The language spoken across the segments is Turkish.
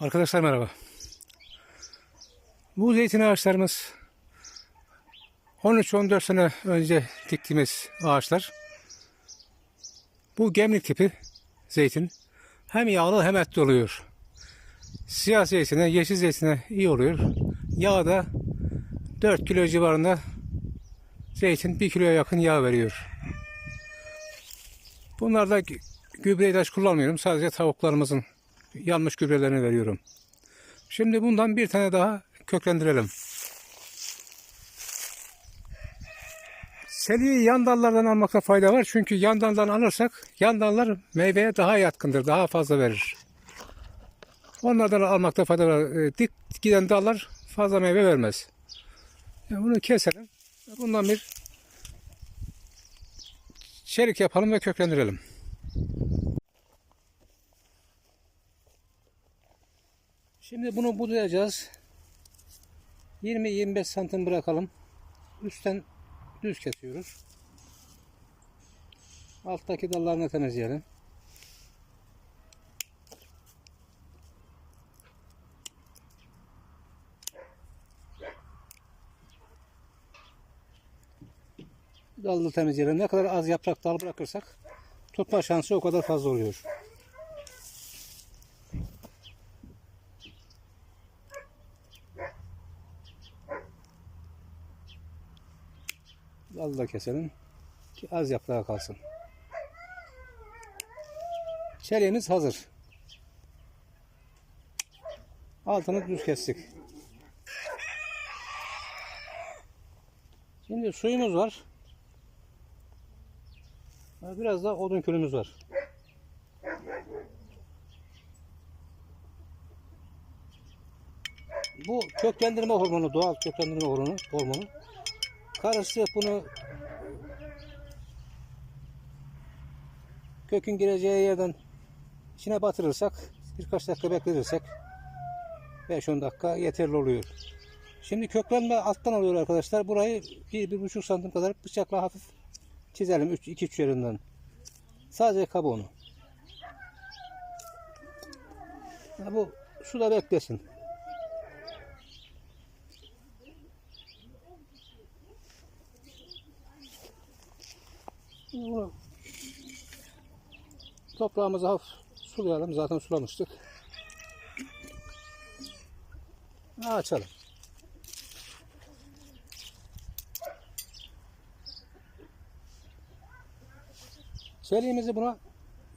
Arkadaşlar merhaba. Bu zeytin ağaçlarımız 13-14 sene önce diktiğimiz ağaçlar. Bu gemlik tipi zeytin. Hem yağlı hem etli oluyor. Siyah zeytine, yeşil zeytine iyi oluyor. Yağ da 4 kilo civarında zeytin 1 kiloya yakın yağ veriyor. Bunlarda gü- gübre ilaç kullanmıyorum. Sadece tavuklarımızın yanmış gübrelerini veriyorum. Şimdi bundan bir tane daha köklendirelim. Seliyi yan dallardan almakta fayda var. Çünkü yan daldan alırsak yan dallar meyveye daha yatkındır. Daha fazla verir. Onlardan almakta fayda var. E, Dik giden dallar fazla meyve vermez. Yani bunu keselim. Bundan bir çelik yapalım ve köklendirelim. Şimdi bunu budayacağız. 20-25 santim bırakalım. Üstten düz kesiyoruz. Alttaki dallarını temizleyelim. Dalı temizleyelim. Ne kadar az yaprak dal bırakırsak tutma şansı o kadar fazla oluyor. Dalı da keselim ki az yaprağı kalsın. Çeliğimiz hazır. Altını düz kestik. Şimdi suyumuz var. Biraz da odun külümüz var. Bu köklendirme hormonu, doğal köklendirme hormonu, hormonu. Karısı bunu kökün gireceği yerden içine batırırsak, birkaç dakika bekletirsek 5-10 dakika yeterli oluyor. Şimdi köklenme alttan oluyor arkadaşlar. Burayı 1-1,5 santim kadar bıçakla hafif çizelim 2-3 yerinden. Sadece kabuğunu. Ha, bu suda beklesin. Şimdi bunu toprağımızı hafif sulayalım. Zaten sulamıştık. Açalım. Çeliğimizi buna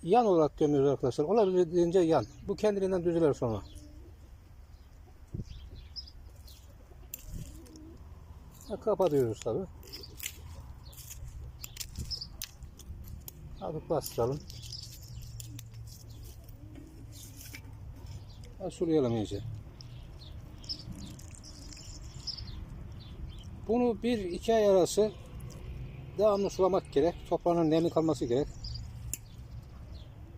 yan olarak gömüyoruz arkadaşlar. Olabildiğince yan. Bu kendiliğinden düzülür sonra. Kapatıyoruz tabi. Hafif bastıralım. Sulayalım iyice. Bunu bir iki ay arası devamlı sulamak gerek. Toprağın nemli kalması gerek.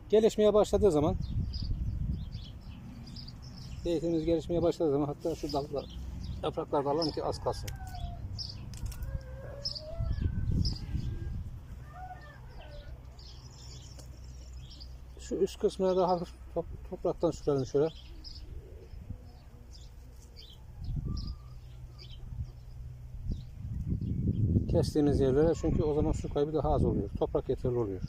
Gelişmeye başladığı zaman zeytinimiz gelişmeye başladığı zaman hatta şu dallar yapraklar dalalım ki az kalsın. Şu üst kısmına da hafif top- topraktan sürelim şöyle. Kestiğimiz yerlere çünkü o zaman su kaybı daha az oluyor. Toprak yeterli oluyor.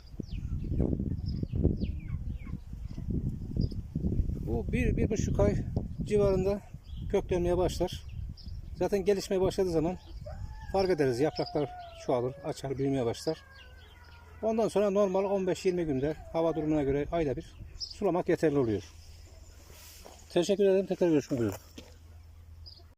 Bu bir, bir buçuk ay civarında köklenmeye başlar. Zaten gelişmeye başladığı zaman fark ederiz. Yapraklar çoğalır, açar, büyümeye başlar. Ondan sonra normal 15-20 günde hava durumuna göre ayda bir sulamak yeterli oluyor. Teşekkür ederim. Tekrar görüşmek üzere.